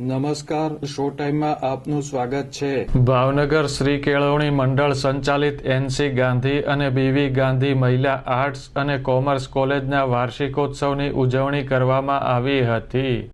નમસ્કાર, શો ટાઈમમાં આપનું સ્વાગત છે. ભાવનગર શ્રી કેળવણી મંડળ સંચાલિત એનસી ગાંધી અને બીવી ગાંધી મહિલા આર્ટ્સ અને કોમર્સ કોલેજના વાર્ષિકોત્સવની ઉજવણી કરવામાં આવી હતી.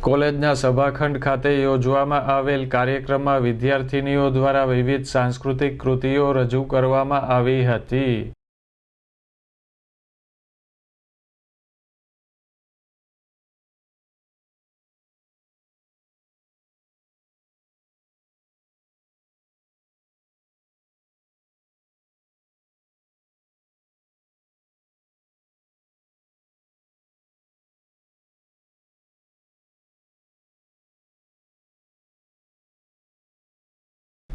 કોલેજના સભાખંડ ખાતે યોજવામાં આવેલ કાર્યક્રમમાં વિદ્યાર્થિનીઓ દ્વારા વિવિધ સાંસ્કૃતિક કૃતિઓ રજૂ કરવામાં આવી હતી.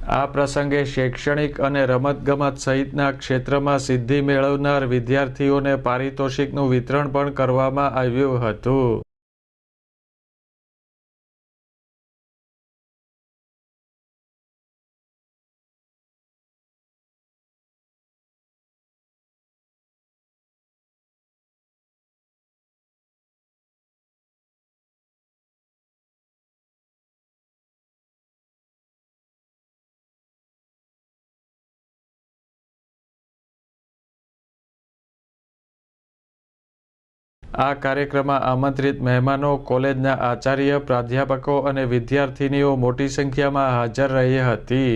આ પ્રસંગે શૈક્ષણિક અને રમતગમત સહિતના ક્ષેત્રમાં સિદ્ધિ મેળવનાર વિદ્યાર્થીઓને પારિતોષિકનું વિતરણ પણ કરવામાં આવ્યું હતું. આ કાર્યક્રમમાં આમંત્રિત મહેમાનો કોલેજના આચાર્ય પ્રાધ્યાપકો અને વિદ્યાર્થિનીઓ મોટી સંખ્યામાં હાજર રહી હતી.